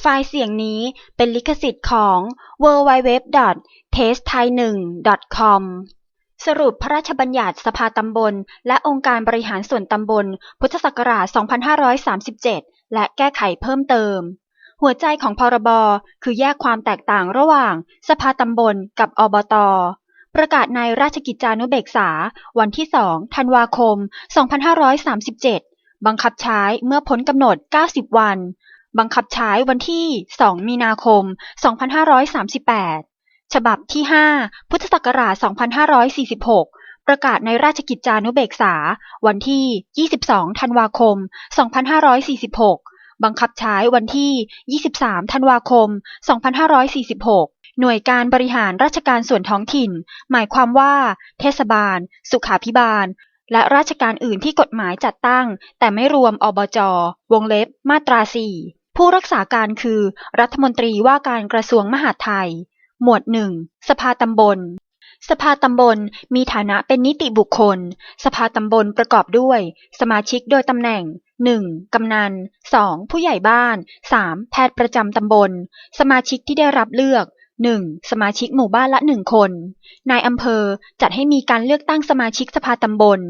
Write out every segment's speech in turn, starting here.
ไฟล์เสียงนี้เป็นลิขสิทธิ์ของ www.testthai1.com สรุปพระราชบัญญัติสภาตำบล และองค์การบริหารส่วนตำบล พุทธศักราช 2537 และแก้ไขเพิ่มเติม หัวใจของพรบ คือแยกความแตกต่างระหว่าง สภาตำบลกับอบต ประกาศในราชกิจจานุเบกษา วันที่ 2 ธันวาคม 2537 บังคับใช้เมื่อพ้นกำหนด 90 วัน บังคับใช้วันที่ 2 มีนาคม 2538 ฉบับที่ 5 พุทธศักราช 2546 ประกาศในราชกิจจานุเบกษา วันที่ 22 ธันวาคม 2546 บังคับใช้วันที่ 23 ธันวาคม 2546หน่วยการบริหารราชการส่วนท้องถิ่น หมายความว่า เทศบาล สุขาภิบาล และราชการอื่นที่กฎหมายจัดตั้ง แต่ไม่รวมอบจ วงเล็บ มาตรา4 ผู้รักษาการคือ รัฐมนตรีว่าการกระทรวงมหาดไทย หมวด1สภาตำบล สภาตำบลมีฐานะเป็นนิติบุคคล สภาตำบลประกอบด้วย สมาชิกโดยตำแหน่ง 1. กำนัน 2. ผู้ใหญ่บ้าน 3. แพทย์ประจำตำบล สมาชิกที่ได้รับเลือก 1. สมาชิกหมู่บ้านละ1คน นายอำเภอจัดให้มีการเลือกตั้งสมาชิกสภาตำบล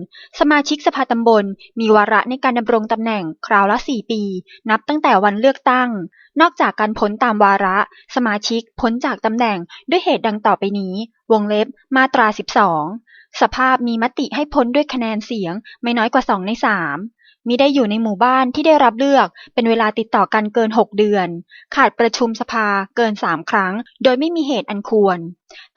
สมาชิกสภาตำบล มีวาระในการดำรงตำแหน่งคราวละ4ปี นับตั้งแต่วันเลือกตั้ง นอกจากการพ้นตามวาระ สมาชิกพ้นจากตำแหน่งด้วยเหตุดังต่อไปนี้ วงเล็บมาตรา 12 สภาพมีมติให้พ้นด้วยคะแนนเสียงไม่น้อยกว่า2ใน3มิ มิได้อยู่ในหมู่บ้านที่ได้รับเลือกเป็นเวลาติดต่อกันเกิน 6 เดือน ขาดประชุมสภาเกิน 3 ครั้ง โดยไม่มีเหตุอันควร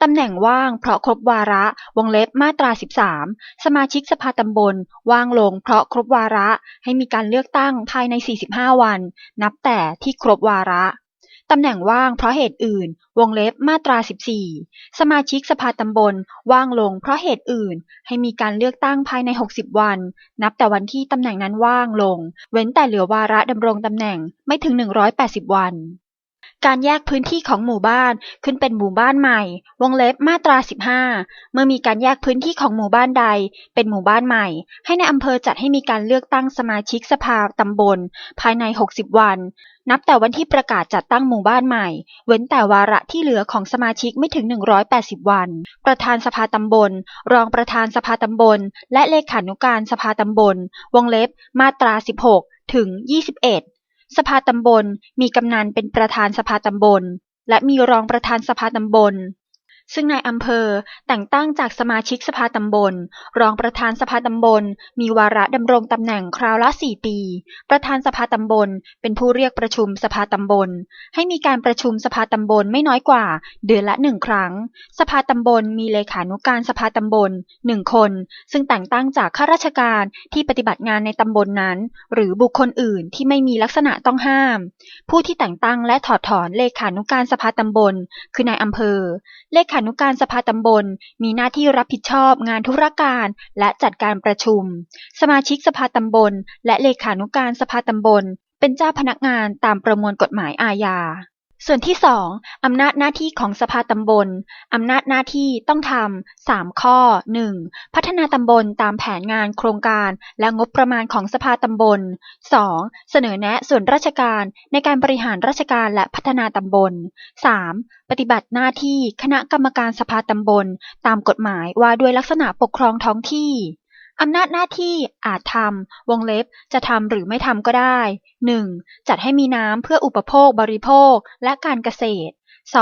ตำแหน่งว่างเพราะครบวาระวงเล็บมาตรา 13 สมาชิกสภาตำบล ว่างลงเพราะครบวาระให้มีการเลือกตั้งภายใน 45 วัน นับแต่ที่ครบวาระ ตำแหน่งว่างเพราะเหตุอื่น วงเล็บ มาตรา 14 สมาชิกสภาตำบล ว่างลงเพราะเหตุอื่น ให้มีการเลือกตั้งภายใน 60 วัน นับแต่วันที่ตำแหน่งนั้นว่างลง เว้นแต่เหลือวาระดำรงตำแหน่งไม่ถึง 180 วันการแยกพื้นที่ของหมู่บ้านขึ้นเป็นหมู่บ้านใหม่ วงเล็บมาตรา 15 เมื่อมีการแยกพื้นที่ของหมู่บ้านใด เป็นหมู่บ้านใหม่ ให้ในอำเภอจัดให้มีการเลือกตั้งสมาชิกสภาตำบล ภายใน 60 วัน นับแต่วันที่ประกาศจัดตั้งหมู่บ้านใหม่ เว้นแต่วาระที่เหลือของสมาชิกไม่ถึง 180 วัน ประธานสภาตำบล รองประธานสภาตำบล และเลขานุการสภาตำบล วงเล็บ มาตรา 16 ถึง 21 สภาตำบล มีกำนันเป็นประธานสภาตำบล และมีรองประธานสภาตำบล ซึ่งนายอำเภอแต่งตั้งจากสมาชิกสภาตำบล รองประธานสภาตำบล มีวาระดำรงตำแหน่งคราวละ 4 ปี ประธานสภาตำบล เป็นผู้เรียกประชุมสภาตำบล ให้มีการประชุมสภาตำบลไม่น้อยกว่า เดือนละหนึ่งครั้ง สภาตำบลมีเลขานุการสภาตำบลหนึ่งคน ซึ่งแต่งตั้งจากข้าราชการที่ปฏิบัติงานในตำบลนนั้น หรือบุคคลอื่นที่ไม่มีลักษณะต้องห้าม ผู้ที่แต่งตั้งและถอดถอนเลขานุการสภาตำบล คือนายอำเภอเลขาขานุการสภาตำบล มีหน้าที่รับผิดชอบงานธุรการ และจัดการประชุม สมาชิกสภาตำบล และเลขานุการสภาตำบล เป็นเจ้าพนักงานตามประมวลกฎหมายอาญา ส่วนที่2อำนาจหน้าที่ของสภาตำบล อำนาจหน้าที่ต้องทำา3ข้อ 1. พัฒนาตำบลตามแผนงานโครงการและงบประมาณของสภาตำบล 2. เสนอแนะส่วนราชการในการบริหารราชการและพัฒนาตำบล 3. ปฏิบัติหน้าที่คณะกรรมการสภาตำบล ตามกฎหมายว่าด้วยลักษณะปกครองท้องที่ อำนาจหน้าที่อาจทำ วงเล็บ จะทำหรือไม่ทำก็ได้ 1. จัดให้มีน้ำเพื่ออุปโภคบริโภคและการเกษตร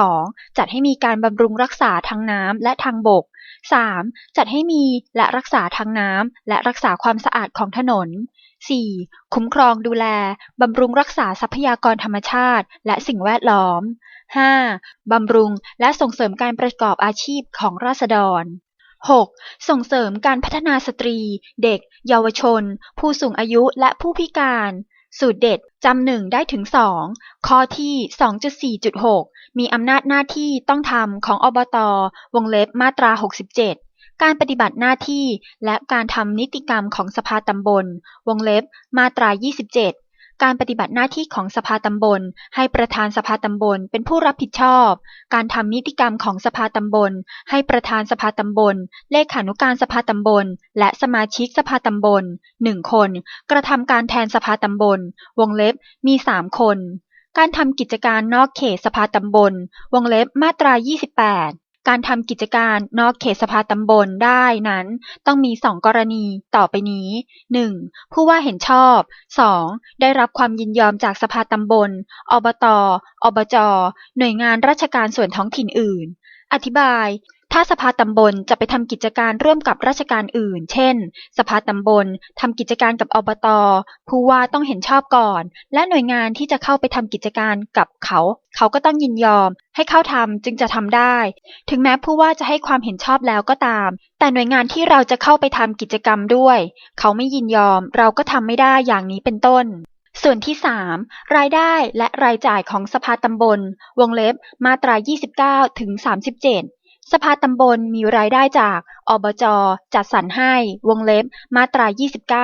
2. จัดให้มีการบำรุงรักษาทางน้ำและทางบก 3. จัดให้มีและรักษาทางน้ำและรักษาความสะอาดของถนน 4. คุ้มครองดูแล บำรุงรักษาทรัพยากรธรรมชาติ และสิ่งแวดล้อม 5. บำรุงและส่งเสริมการประกอบอาชีพของราษฎร 6. ส่งเสริมการพัฒนาสตรี เด็ก เยาวชน ผู้สูงอายุและผู้พิการ สูตรเด็ดจำหนึ่งได้ถึงสองข้อที่ 2.4.6 มีอำนาจหน้าที่ต้องทำของอบต วงเล็บมาตรา 67 การปฏิบัติหน้าที่และการทำนิติกรรมของสภาตำบล วงเล็บมาตรา 27 การปฏิบัติหน้าที่ของสภาตำบล ให้ประธานสภาตำบลเป็นผู้รับผิดชอบ การทำนิติกรรมของสภาตำบล ให้ประธานสภาตำบล เลขานุการสภาตำบล และสมาชิกสภาตำบลหนึ่งคน กระทำการแทนสภาตำบล วงเล็บมีสามคน การทำกิจการนอกเขตสภาตำบล วงเล็บมาตรา 28 การทำกิจการนอกเขตสภาตำบลได้นั้นต้องมี2กรณีต่อไปนี้ 1. ผู้ว่าเห็นชอบ 2. ได้รับความยินยอมจากสภาตำบล อบต อบจ หน่วยงานราชการส่วนท้องถิ่นอื่น อธิบาย ถ้าสภาตำบลจะไปทำกิจการร่วมกับราชการอื่น เช่น สภาตำบลทำกิจการกับอบต ผู้ว่าต้องเห็นชอบก่อน และหน่วยงานที่จะเข้าไปทำกิจการกับเขา เขาก็ต้องยินยอม ให้เข้าทำจึงจะทำได้ ถึงแม้ผู้ว่าจะให้ความเห็นชอบแล้วก็ตาม แต่หน่วยงานที่เราจะเข้าไปทำกิจกรรมด้วย เขาไม่ยินยอม เราก็ทำไม่ได้อย่างนี้เป็นต้นส่วนที่ 3 รายได้และรายจ่ายของสภาตำบล วงเล็บมาตรา 29 ถึง 37 สภาตำบลมีรายได้จาก อบจ จัดสรรให้ วงเล็บ มาตรา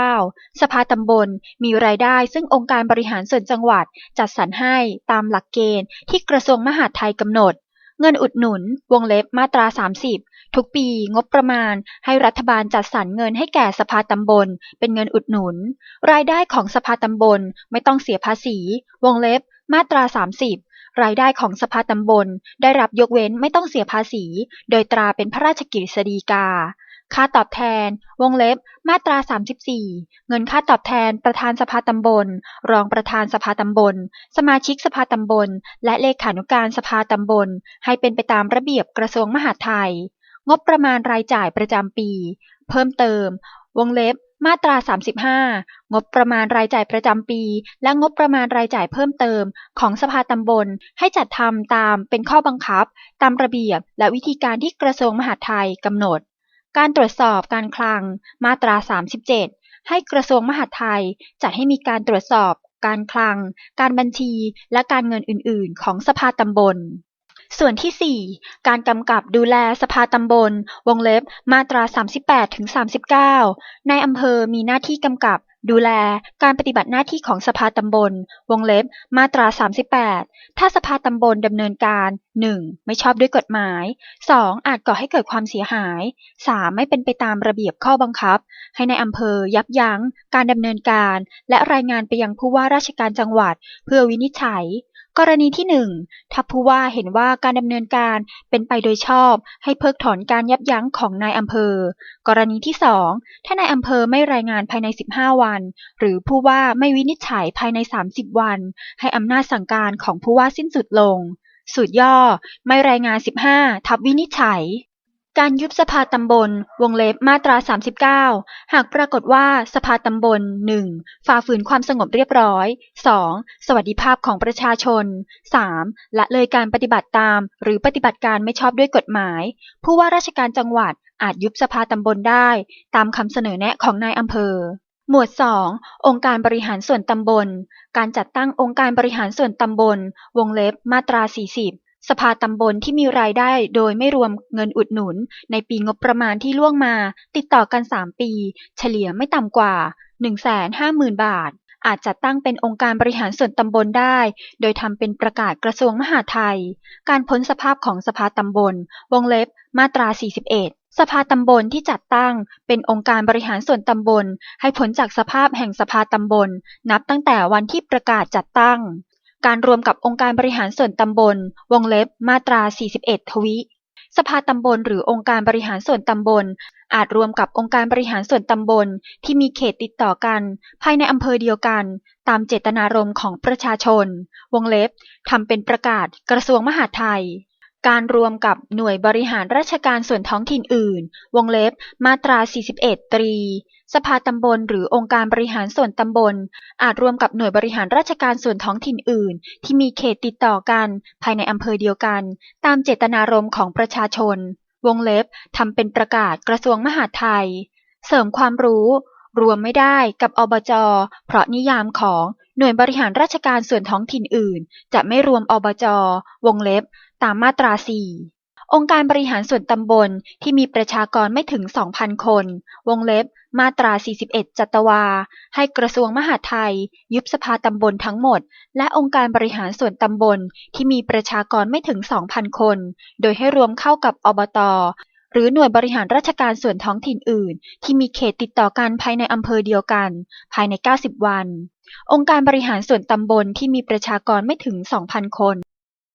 29 สภาตำบลมีรายได้ซึ่งองค์การบริหารส่วนจังหวัด จัดสรรให้ตามหลักเกณฑ์ที่กระทรวงมหาดไทยกำหนด เงินอุดหนุน วงเล็บ มาตรา 30 ทุกปีงบประมาณให้รัฐบาลจัดสรรเงินให้แก่สภาตำบล เป็นเงินอุดหนุน รายได้ของสภาตำบลไม่ต้องเสียภาษี วงเล็บ มาตรา 30 รายได้ของสภาตำบล ได้รับยกเว้นไม่ต้องเสียภาษี โดยตราเป็นพระราชกฤษฎีกา ค่าตอบแทน วงเล็บ มาตรา 34 เงินค่าตอบแทน ประธานสภาตำบล รองประธานสภาตำบล สมาชิกสภาตำบล และเลขานุการสภาตำบล ให้เป็นไปตามระเบียบกระทรวงมหาดไทย งบประมาณรายจ่ายประจำปี เพิ่มเติม วงเล็บ มาตรา 35 งบประมาณรายจ่ายประจำปี และงบประมาณรายจ่ายเพิ่มเติม ของสภาตำบล ให้จัดทำตามเป็นข้อบังคับ ตามระเบียบ และวิธีการที่กระทรวงมหาดไทยกำหนด การตรวจสอบการคลัง มาตรา 37 ให้กระทรวงมหาดไทย จัดให้มีการตรวจสอบ การคลัง การบัญชี และการเงินอื่น ๆ ของสภาตำบล ส่วนที่ 4 การกำกับดูแลสภาตำบล วงเล็บ มาตรา 38ถึง39 ในอำเภอมีหน้าที่กำกับดูแลการปฏิบัติหน้าที่ของสภาตำบล วงเล็บ มาตรา 38 ถ้าสภาตำบลดำเนินการ 1. ไม่ชอบด้วยกฎหมาย 2. อาจก่อให้เกิดความเสียหาย 3. ไม่เป็นไปตามระเบียบข้อบังคับ ให้ในอำเภอยับยั้ง การดำเนินการ และรายงานไปยังผู้ว่าราชการจังหวัด เพื่อวินิจฉัย กรณีที่ 1 ถ้าผู้ว่าเห็นว่าการดำเนินการเป็นไปโดยชอบ ให้เพิกถอนการยับยั้งของนายอำเภอ กรณีที่ 2 ถ้านายอำเภอไม่รายงานภายใน 15 วัน หรือผู้ว่าไม่วินิจฉัยภายใน 30 วัน ให้อำนาจสั่งการของผู้ว่าสิ้นสุดลง สูตรย่อ ไม่รายงาน 15 ทับวินิจฉัย การยุบสภาตำบล วงเล็บ มาตรา 39 หากปรากฏว่าสภาตำบล 1. ฝ่าฝืนความสงบเรียบร้อย 2. สวัสดิภาพของประชาชน 3. ละเลยการปฏิบัติตาม หรือปฏิบัติการไม่ชอบด้วยกฎหมาย ผู้ว่าราชการจังหวัดอาจยุบสภาตำบลได้ ตามคำเสนอแนะของนายอำเภอ หมวด 2 องค์การบริหารส่วนตำบล การจัดตั้งองค์การบริหารส่วนตำบล วงเล็บ มาตรา 40 สภาตำบลที่มีรายได้โดยไม่รวมเงินอุดหนุนในปีงบประมาณที่ล่วงมา ติดต่อกัน 3 ปี เฉลี่ยไม่ต่ำกว่า 150,000 บาท อาจจัดตั้งเป็นองค์การบริหารส่วนตำบลได้ โดยทำเป็นประกาศกระทรวงมหาดไทย การพ้นสภาพของสภาตำบล วงเล็บ มาตรา 41สภาตำบลที่จัดตั้งเป็นองค์การบริหารส่วนตำบล ให้พ้นจากสภาพแห่งสภาตำบล นับตั้งแต่วันที่ประกาศจัดตั้ง การรวมกับองค์การบริหารส่วนตำบล วงเล็บ มาตรา 41 ทวิ สภาตำบลหรือองค์การบริหารส่วนตำบล อาจรวมกับองค์การบริหารส่วนตำบล ที่มีเขตติดต่อกัน ภายในอำเภอเดียวกัน ตามเจตนารมณ์ของประชาชน วงเล็บทำเป็นประกาศกระทรวงมหาดไทย การรวมกับหน่วยบริหารราชการส่วนท้องถิ่นอื่น วงเล็บ มาตรา 41 ตรี สภาตำบลหรือองค์การบริหารส่วนตำบล อาจรวมกับหน่วยบริหารราชการส่วนท้องถิ่นอื่น ที่มีเขตติดต่อกัน ภายในอำเภอเดียวกัน ตามเจตนารมณ์ของประชาชน วงเล็บทำเป็นประกาศกระทรวงมหาดไทย เสริมความรู้ รวมไม่ได้กับอบจ เพราะนิยามของหน่วยบริหารราชการส่วนท้องถิ่นอื่น จะไม่รวมอบจ วงเล็บ ตามมาตรา4องค์การบริหารส่วนตำบลที่มีประชากรไม่ถึง2,000คน วงเล็บ มาตรา 41 จัตวา ให้กระทรวงมหาดไทย ยุบสภาตำบลทั้งหมด และองค์การบริหารส่วนตำบลที่มีประชากรไม่ถึง2,000คน โดยให้รวมเข้ากับอบตหรือหน่วยบริหารราชการส่วนท้องถิ่นอื่น ที่มีเขตติดต่อกันภายในอำเภอเดียวกัน ภายใน 90 วัน องค์การบริหารส่วนตำบลที่มีประชากรไม่ถึง 2,000 คน